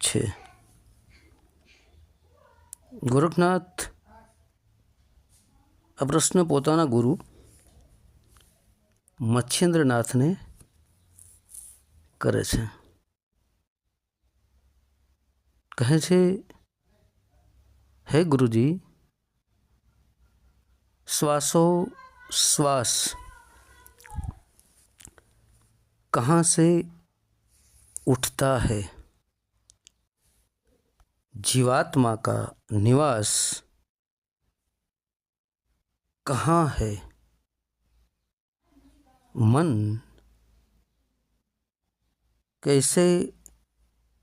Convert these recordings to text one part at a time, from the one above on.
છે ગોરખનાથ આ પ્રશ્ન પોતાના ગુરુ મચ્છેન્દ્રનાથને કરે છે કહે છે હે गुरुजी श्वासो श्वास कहाँ से उठता है जीवात्मा का निवास कहाँ है मन कैसे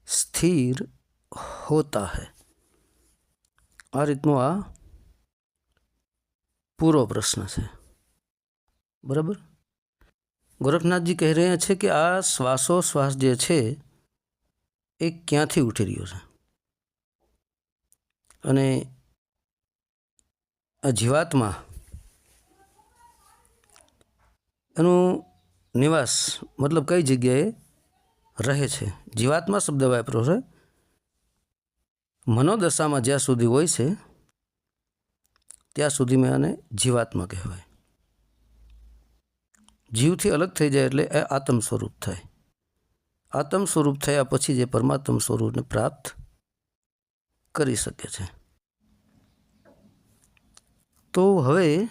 स्थिर होता है આ રીતનો આ પૂરો પ્રશ્ન છે બરાબર ગોરખનાથજી કહી રહ્યા છે કે આ શ્વાસો શ્વાસ જે છે એ ક્યાંથી ઉઠી રહ્યો છે અને આ જીવાત્મા એનું નિવાસ મતલબ કઈ જગ્યાએ રહે છે? જીવાત્મા શબ્દ વાપરો છે? મનોદશામાં જ્યાં સુધી હોય છે, ત્યાં સુધી મેં આને જીવાત્મા કહેવાય. જીવથી અલગ થઈ જાય એટલે એ આત્મ સ્વરૂપ થાય. આત્મ સ્વરૂપ થયા પછી જે પરમાત્મ સ્વરૂપને પ્રાપ્ત કરી શકે છે. તો હવે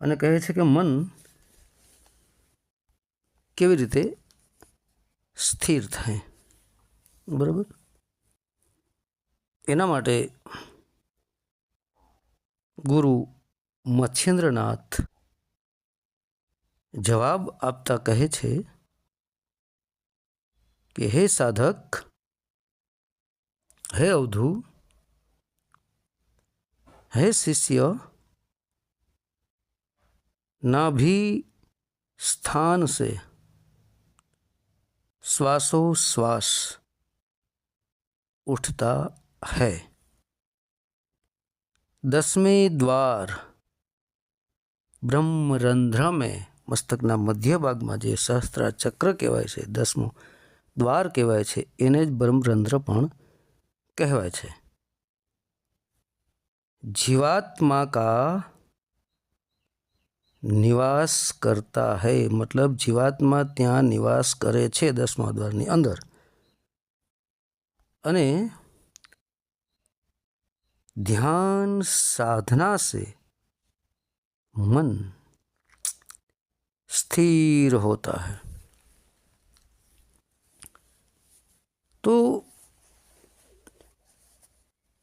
અને કહે છે કે મન કેવી રીતે સ્થિર થાય? બરાબર? એના માટે ગુરુ મચ્છેન્દ્રનાથ જવાબ આપતા કહે છે કે, હે સાધક હે અવધુ, હે શિષ્ય નાભી સ્થાન સે. શ્વાસો શ્વાસ ઉઠતા है દસમે દ્વાર, બ્રહ્મરંધ્ર મેં, મસ્તકના મધ્ય ભાગમાં જે સહસ્ત્રા ચક્ર કહેવાય છે, દસમું દ્વાર કહેવાય છે, એને જ બ્રહ્મરંધ્ર પણ કહેવાય છે જીવાત્મા કા નિવાસ કરતા હૈ મતલબ જીવાત્મા ત્યાં નિવાસ કરે છે દસમા દ્વારની અંદર અને ध्यान साधना से मन स्थिर होता है તો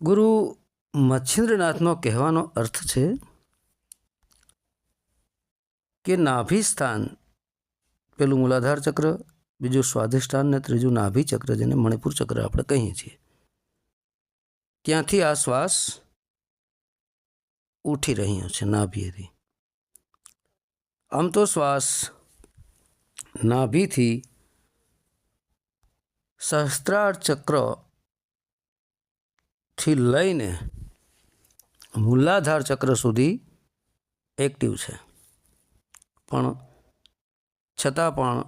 ગુરુ મચ્છિન્દ્રનાથનો કહેવાનો અર્થ છે કે નાભી સ્થાન પેલું મૂલાધાર ચક્ર, બીજું સ્વાધિષ્ઠાન ને ત્રીજું નાભી ચક્ર જેને મણિપુર ચક્ર આપણે કહીએ છીએ. ત્યાંથી આ શ્વાસ ઉઠી રહ્યો છે નાભીએથી. આમ તો શ્વાસ નાભીથી સહસ્ત્રાર ચક્રથી લઈને મૂલાધાર ચક્ર સુધી એક્ટિવ છે. પણ છતાં પણ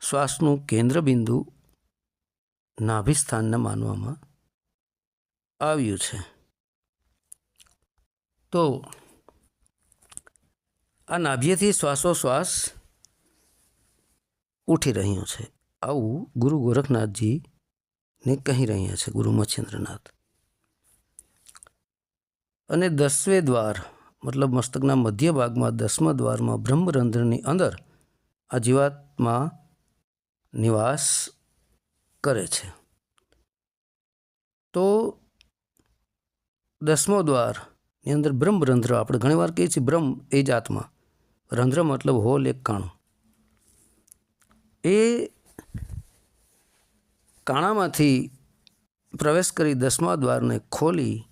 શ્વાસનું કેન્દ્ર બિંદુ નાભિસ્થાનને માનવામાં આવ્યું છે. તો આ નાભ્યથી શ્વાસોશ્વાસ ઉઠી રહ્યો છે. આવું ગુરુ ગોરખનાથજીને કહી રહ્યા છે ગુરુ મચ્છેન્દ્રનાથ. અને દસવે દ્વાર, મતલબ મસ્તકના મધ્ય ભાગમાં દસમા દ્વારમાં બ્રહ્મરંધ્રની અંદર આ જીવાત્મા નિવાસ કરે છે. તો દસમો દ્વારની અંદર બ્રહ્મરંધ્ર, આપણે ઘણીવાર કહીએ છીએ બ્રહ્મ એ જ આત્મા. રંધ્ર મતલબ હોલ એક કાણું. એ કાણામાંથી પ્રવેશ કરી દસમા દ્વારને ખોલી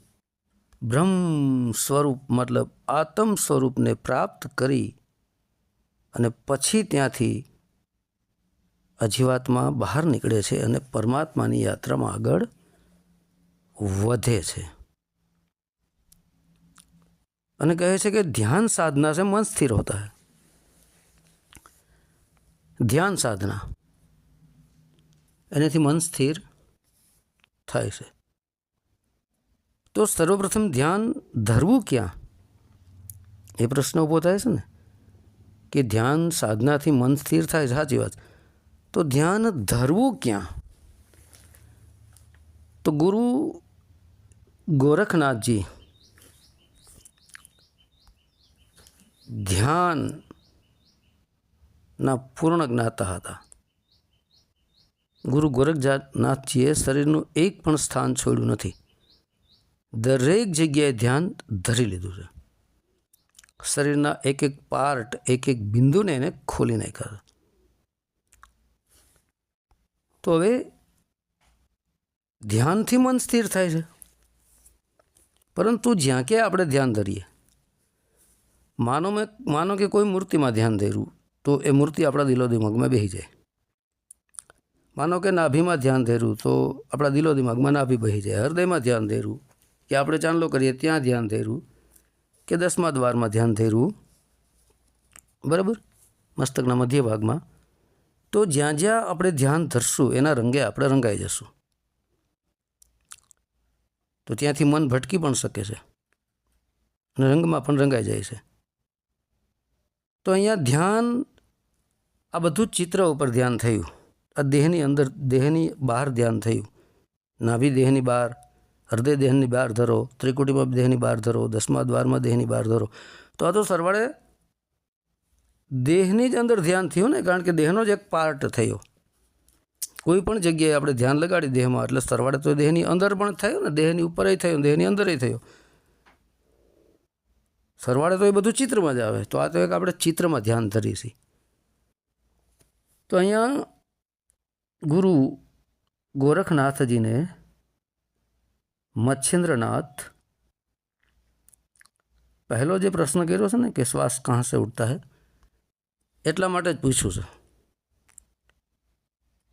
બ્રહ્મ સ્વરૂપ, મતલબ આત્મ સ્વરૂપને પ્રાપ્ત કરી અને પછી ત્યાંથી અજીવાત્મા બહાર નીકળે છે અને પરમાત્માની યાત્રામાં આગળ વધે છે. અને કહે છે કે ધ્યાન સાધના છે, મન સ્થિર હોતા હૈ. ધ્યાન સાધના. એનાથી મન સ્થિર થાય છે. તો સર્વપ્રથમ ધ્યાન ધરવું ક્યાં? એ પ્રશ્ન ઊભો થાય છે ને? કે ધ્યાન સાધનાથી મન સ્થિર થાય છે, સાચી વાત. તો ધ્યાન ધરવું ક્યાં? તો ગુરુ ગોરખનાથજી, ધ્યાનના પૂર્ણ જ્ઞાતા હતા. ગુરુ ગોરખનાથજીએ શરીરનું એક પણ સ્થાન છોડ્યું નથી. દરેક જગ્યાએ ધ્યાન ધરી લીધું છે. શરીરના એક એક પાર્ટ એક એક બિંદુને એને ખોલી નાખ્યા તો હવે ધ્યાનથી મન સ્થિર થાય છે. પરંતુ જ્યાં કે આપણે ધ્યાન ધરીએ? માનો મેં, માનો કે કોઈ મૂર્તિમાં ધ્યાન ધર્યું, તો એ મૂર્તિ આપણા દિલો દિમાગમાં બેસી જાય. માનો કે નાભીમાં ધ્યાન ધર્યું, તો આપણા દિલો દિમાગમાં નાભી બેસી જાય. હૃદયમાં ધ્યાન ધર્યું કે આપણે ચાંદલો કરીએ, ત્યાં ધ્યાન ધર્યું કે દસમા દ્વારમાં ધ્યાન ધર્યું. બરાબર? મસ્તકના મધ્ય ભાગમાં તો જ્યાં જ્યાં આપણે ધ્યાન ધરશું, એના રંગે આપણે રંગાઈ જશું. તો ત્યાંથી મન ભટકી પણ શકે છે. અને રંગમાં પણ રંગાઈ જાય છે. તો અહીંયા ધ્યાન, આ બધું ચિત્ર ઉપર ધ્યાન થયું. આ દેહની અંદર, દેહની બહાર ધ્યાન થયું. નાભી દેહની બહાર. હૃદય દેહની બહાર ધરો, ત્રિકુટીમાં દેહની બહાર ધરો, દસમા દ્વારમાં દેહની બહાર ધરો. તો આ તો સરવાળે દેહની જ અંદર ધ્યાન થયું ને, કારણ કે દેહનો જ એક પાર્ટ થયો. કોઈ પણ જગ્યાએ આપણે ધ્યાન લગાડી દેહમાં, એટલે સરવાળે તો દેહની અંદર પણ થયું ને, દેહની ઉપર થયું, દેહની અંદર થયો. સરવાળે તો એ બધું ચિત્રમાં જ આવે. તો આ તો એક આપણે ચિત્રમાં ધ્યાન ધરીશી તો અહીંયા ગુરુ ગોરખનાથજીને મચ્છેન્દ્રનાથ પહેલો જે પ્રશ્ન કર્યો છે ને કે શ્વાસ કહા સે ઉઠતા હે એટલા માટે જ પૂછ્યું છે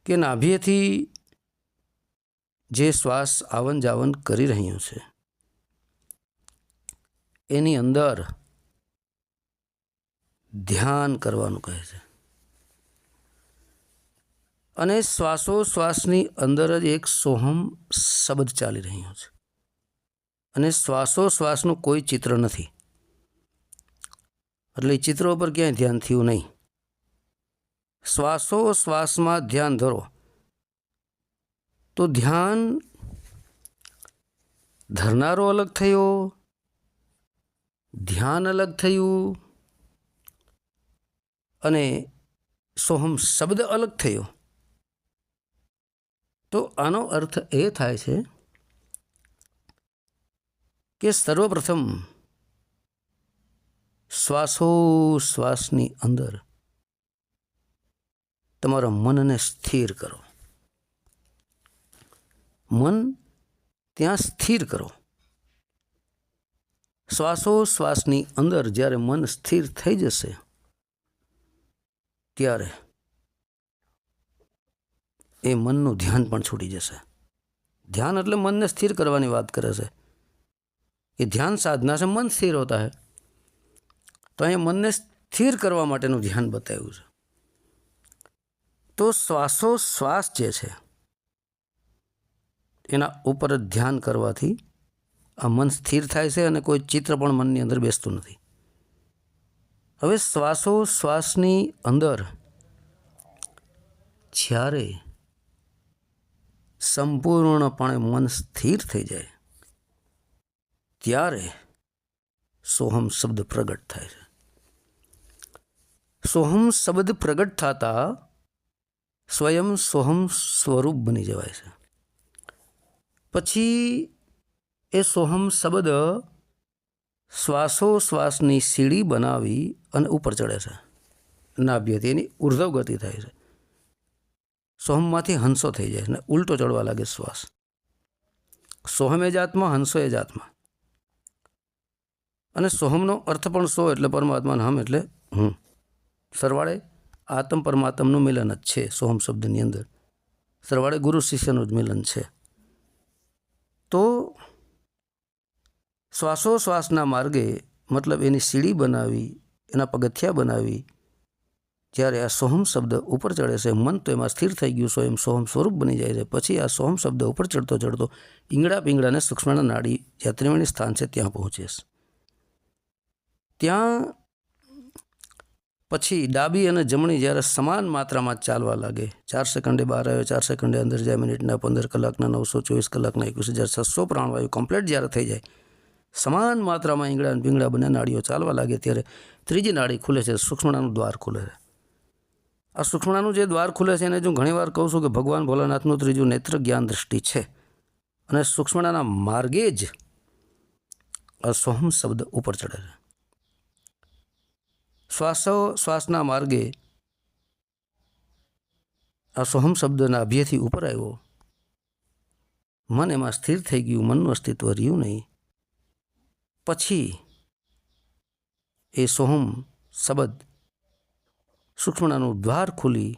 કે નાભીએથી જે શ્વાસ આવન જાવન કરી રહ્યું છે એની અંદર ધ્યાન કરવાનું કહે છે અને શ્વાસોશ્વાસની અંદર જ એક સોહમ શબ્દ ચાલી રહ્યો છે. અને શ્વાસોશ્વાસનું કોઈ ચિત્ર નથી. એટલે ચિત્રો પર ક્યાંય ધ્યાન થયું નહીં. શ્વાસોશ્વાસમાં ધ્યાન ધરો. તો ધ્યાન ધરનારો અલગ થયો. ધ્યાન અલગ થયું. અને સોહમ શબ્દ અલગ થયો. તો આનો અર્થ એ થાય છે કે સર્વપ્રથમ શ્વાસોશ્વાસની અંદર તમારા મનને સ્થિર કરો. મન ત્યાં સ્થિર કરો. શ્વાસોશ્વાસની અંદર જ્યારે મન સ્થિર થઈ જશે, ત્યારે એ મનનું ધ્યાન પણ છૂટી જશે. ધ્યાન એટલે મનને સ્થિર કરવાની વાત કરે છે. કે ધ્યાન સાધના છે, મન સ્થિર હોતા હે. તો અહીંયા મનને સ્થિર કરવા માટેનું ધ્યાન બતાવ્યું છે. તો શ્વાસોશ્વાસ જે છે, એના ઉપર જ ધ્યાન કરવાથી આ મન સ્થિર થાય છે અને કોઈ ચિત્ર પણ મનની અંદર બેસતું નથી. હવે શ્વાસોશ્વાસની અંદર જ્યારે સંપૂર્ણપણે મન સ્થિર થઈ જાય, ત્યારે સોહમ શબ્દ પ્રગટ થાય છે. સોહમ શબ્દ પ્રગટ થતા સ્વયં સોહમ સ્વરૂપ બની જવાય છે. પછી એ સોહમ શબ્દ શ્વાસોશ્વાસની સીડી બનાવી અને ઉપર ચડે છે. નાભ્યથી એની ઉર્ધ્વ ગતિ થાય છે. સોહમમાંથી હંસો થઈ જાય અને ઉલટો ચડવા લાગે શ્વાસ. સોહમ એ જાતમાં, હંસો એ જાતમાં. અને સોહમનો અર્થ પણ સો એટલે પરમાત્માને હમ એટલે હું. સરવાળે આત્મ પરમાત્મનું મિલન જ છે સોહમ શબ્દની અંદર. સરવાળે ગુરુ શિષ્યનું જ મિલન છે. તો શ્વાસોશ્વાસના માર્ગે મતલબ એની સીડી બનાવી, એના પગથિયા બનાવી જ્યારે આ સોહમ શબ્દ ઉપર ચડે છે, મન તો એમાં સ્થિર થઈ ગયું સ્વયં સોહમ સ્વરૂપ બની જાય છે. પછી આ સોહમ શબ્દ ઉપર ચડતો ચડતો ઈંગડા પિંગળાને સૂક્ષ્મના નાડી જ્યાં ત્રિવેણી સ્થાન છે ત્યાં પહોંચે છે. ત્યાં પછી ડાબી અને જમણી જ્યારે સમાન માત્રામાં ચાલવા લાગે, ચાર સેકન્ડે બહાર આવ્યો, ચાર સેકન્ડે અંદર જાય, મિનિટના પંદર કલાકના, નવસો ચોવીસ કલાકના, એકવીસ હજાર છસો પ્રાણવાયુ કમ્પ્લીટ જ્યારે થઈ જાય, સમાન માત્રામાં ઈંગડા અને પિંગળા બંને નાડીઓ ચાલવા લાગે ત્યારે ત્રીજી નાડી ખુલે છે, સૂક્ષ્મણાનું દ્વાર ખુલે છે. આ સૂક્ષ્મણાનું જે દ્વાર ખુલે છે એને જો ઘણીવાર કહું છું કે ભગવાન ભોલાનાથનું ત્રીજું નેત્ર જ્ઞાન દ્રષ્ટિ છે. અને સૂક્ષ્મણાના માર્ગે જ આ સોહમ શબ્દ ઉપર ચડે છે. શ્વાસો શ્વાસના માર્ગે આ સોહમ શબ્દના અભ્યથી ઉપર આવ્યો. મન એમાં સ્થિર થઈ ગયું, મનનું અસ્તિત્વ રહ્યું નહીં. પછી એ સોહમ શબ્દ સૂક્ષ્મણાનું દ્વાર ખુલી.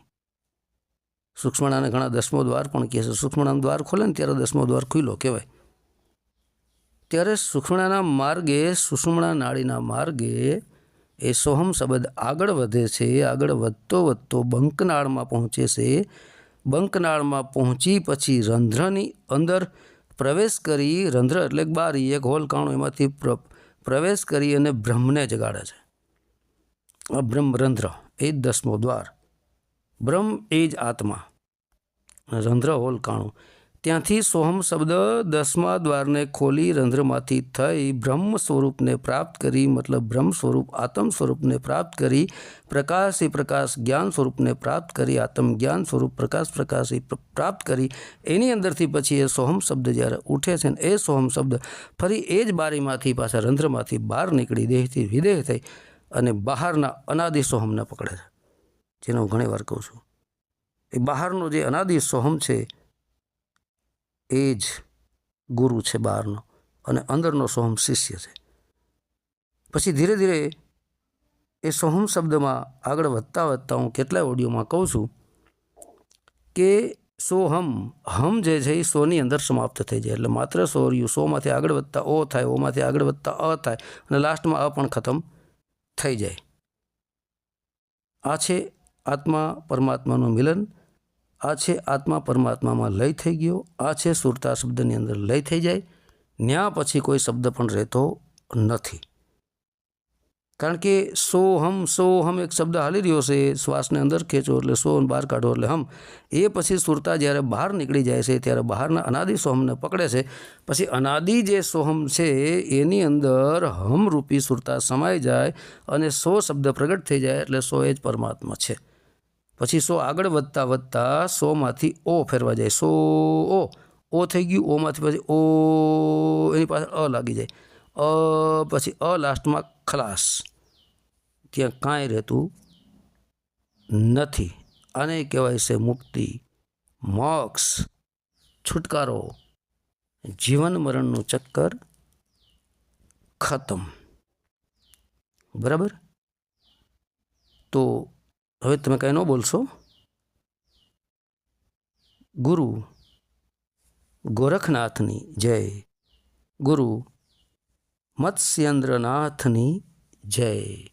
સૂક્ષ્મણાને ઘણા દસમો દ્વાર પણ કહે છે. સૂક્ષ્મણાનું દ્વાર ખોલે ને ત્યારે દસમો દ્વાર ખુલ્લો કહેવાય. ત્યારે સૂક્ષ્મણાના માર્ગે સુષુમણા નાળીના માર્ગે એ સોહમ શબ્દ આગળ વધે છે. આગળ વધતો વધતો બંકનાળમાં પહોંચે છે. બંકનાળમાં પહોંચી પછી રંધ્રની અંદર પ્રવેશ કરી, રંધ્ર એટલે બારી, એક હોલ કાણું એમાંથી પ્ર, પ્રવેશ કરી અને બ્રહ્મને જગાડે છે. આ બ્રહ્મ રંધ્ર. એ જ દસમો દ્વાર. બ્રહ્મ એ જ આત્મા. રંધ્ર હોલકાણું ત્યાંથી સોહમ શબ્દ દસમા દ્વારને ખોલી રંધ્રમાંથી થઈ બ્રહ્મ સ્વરૂપને પ્રાપ્ત કરી, મતલબ બ્રહ્મ સ્વરૂપ, આત્મ સ્વરૂપને પ્રાપ્ત કરી, પ્રકાશ એ પ્રકાશ, જ્ઞાન સ્વરૂપને પ્રાપ્ત કરી, આત્મ જ્ઞાન સ્વરૂપ, પ્રકાશ પ્રકાશ એ પ્રાપ્ત કરી. એની અંદરથી પછી એ સોહમ શબ્દ જ્યારે ઉઠે છે ને એ સોહમ શબ્દ ફરી એ જ બારીમાંથી પાછા રંધ્રમાંથી બહાર નીકળી દેહથી વિદેહ થઈ. અને બહારના અનાદિ સોહમને પકડે છે. જેને હું ઘણી વાર કહું છું. એ બહારનો જે અનાદિ સોહમ છે, એ જ ગુરુ છે બહારનો અને અંદરનો સોહમ શિષ્ય છે. પછી ધીરે ધીરે એ સોહમ શબ્દમાં આગળ વધતા વધતા હું કેટલાય ઓડિયોમાં કહું છું કે સોહમ, હમ જે છે એ સોની અંદર સમાપ્ત થઈ જાય. એટલે માત્ર સો રહ્યું સોમાંથી આગળ વધતા ઓ થાય, ઓમાંથી આગળ વધતા અ થાય અને લાસ્ટમાં અ પણ ખતમ થઈ જાય. આ છે આત્મા પરમાત્માનું મિલન. આ છે આત્મા પરમાત્મામાં લય થઈ ગયો. આ છે સુરતા શબ્દની અંદર લય થઈ જાય. ન્યા પછી કોઈ શબ્દ પણ રહેતો નથી. કારણ કે સો હમ સો હમ એક શબ્દ હાલી રહ્યો છે, શ્વાસને અંદર ખેંચો એટલે સો બહાર કાઢો એટલે હમ. એ પછી સુરતા જ્યારે બહાર નીકળી જાય છે, ત્યારે બહારના અનાદિ સોહમને પકડે છે. પછી અનાદિ જે સોહમ છે, એની અંદર હમરૂપી સુરતા સમાઈ જાય અને સો શબ્દ પ્રગટ થઈ જાય એટલે સો એ જ પરમાત્મા છે. પછી સો આગળ વધતા વધતા સોમાંથી ઓ ફેરવા જાય. સો, ઓ ઓ થઈ ગયું, ઓમાંથી પછી ઓ, એની પાસે અ લાગી જાય. અ, પછી અ લાસ્ટમાં ખલાસ. ત્યાં કાંઈ રહેતું નથી. આને કહેવાય છે મુક્તિ, મોક્ષ, છુટકારો, જીવન મરણનું ચક્કર ખતમ. બરાબર? તો હવે તમે કાંઈ ન બોલશો? ગુરુ ગોરખનાથની જય. ગુરુ મત્સ્યેન્દ્રનાથની જય.